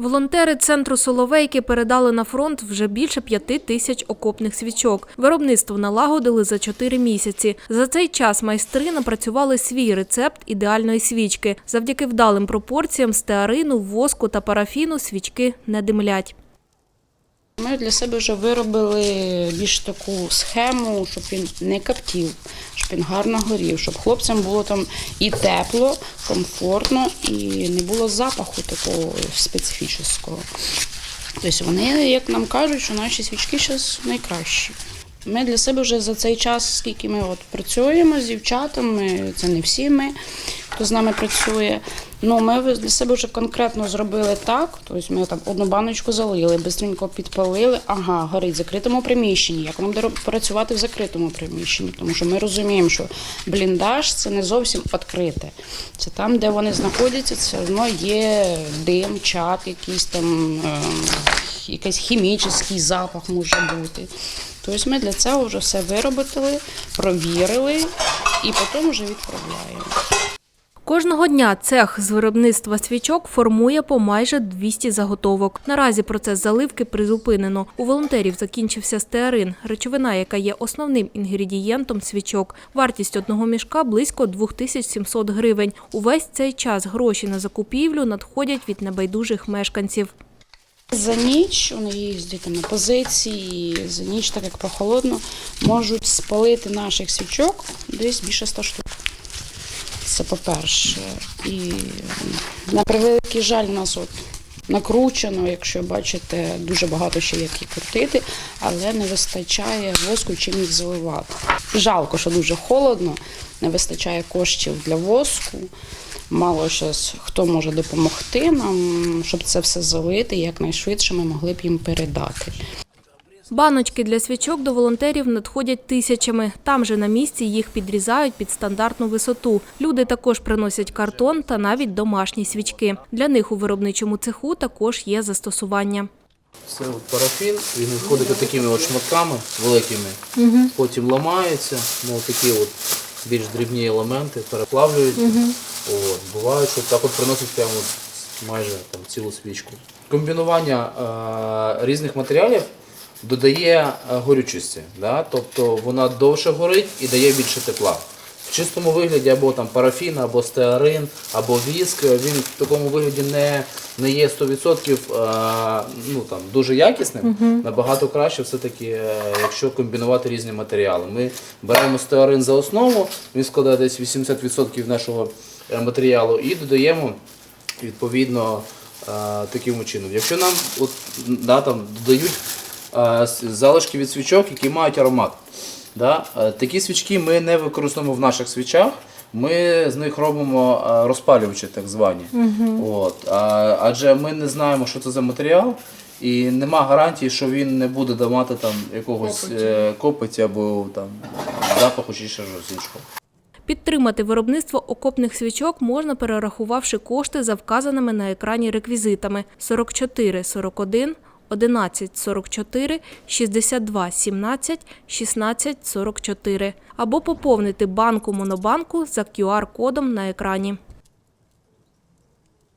Волонтери центру Соловейки передали на фронт вже більше п'яти тисяч окопних свічок. Виробництво налагодили за чотири місяці. За цей час майстри напрацювали свій рецепт ідеальної свічки. Завдяки вдалим пропорціям стеарину, воску та парафіну свічки не димлять. Ми для себе вже виробили більш таку схему, щоб він не коптів, щоб він гарно горів, щоб хлопцям було там і тепло, комфортно, і не було запаху такого специфічного. Тобто вони, як нам кажуть, що наші свічки зараз найкращі. Ми для себе вже за цей час, скільки ми от працюємо з дівчатами, це не всі ми, хто з нами працює. Ну, ми для себе вже конкретно зробили так. Тобто ми там одну баночку залили, бистренько підпалили. Ага, горить в закритому приміщенні. Як нам працювати в закритому приміщенні? Тому що ми розуміємо, що бліндаж це не зовсім відкрите. Це там, де вони знаходяться, це одно є дим, чад, якийсь там, е, якийсь хімічний запах може бути. Тобто ми для цього вже все виробили, провірили і потім вже відправляємо. Кожного дня цех з виробництва свічок формує по майже 200 заготовок. Наразі процес заливки призупинено. У волонтерів закінчився стеарин, речовина, яка є основним інгредієнтом свічок. Вартість одного мішка близько 2700 гривень. Увесь цей час гроші на закупівлю надходять від небайдужих мешканців. За ніч вони їздять на позиції, за ніч, так як прохолодно, можуть спалити наших свічок десь більше 100 штук. Це по-перше. І на превеликий жаль, нас от накручено, якщо бачите, дуже багато ще як і крутити, але не вистачає воску чим їх заливати. Жалко, що дуже холодно, не вистачає коштів для воску. Мало щось хто може допомогти нам, щоб це все залити, якнайшвидше ми могли б їм передати. Баночки для свічок до волонтерів надходять тисячами. Там же на місці їх підрізають під стандартну висоту. Люди також приносять картон та навіть домашні свічки. Для них у виробничому цеху також є застосування. Це от парафін, він виходить такими от шматками великими, потім ламається на такі от більш дрібні елементи, переплавлюють. От, буває, що так от приносять прямо майже там, цілу свічку. Комбінування е, різних матеріалів додає е, горючості, да? тобто вона довше горить і дає більше тепла. В чистому вигляді або там парафін, або стеарин, або віск, він в такому вигляді не, не є 100% е, ну, там, дуже якісним. Набагато краще все-таки, е, якщо комбінувати різні матеріали. Ми беремо стеарин за основу, він складає десь 80% нашого е, матеріалу і додаємо відповідно е, таким чином. Якщо нам от, да, там, додають е, залишки від свічок, які мають аромат. Да? е, Такі свічки ми не використовуємо в наших свічах. Ми з них робимо е, розпалювачі, так звані. От. А, адже ми не знаємо, що це за матеріал, і нема гарантії, що він не буде давати там якогось е, копоті або там запаху чи ще щось іншого. Підтримати виробництво окопних свічок можна, перерахувавши кошти за вказаними на екрані реквізитами 44 41 11 44 62 17 16 44 або поповнити банку Монобанку за QR-кодом на екрані.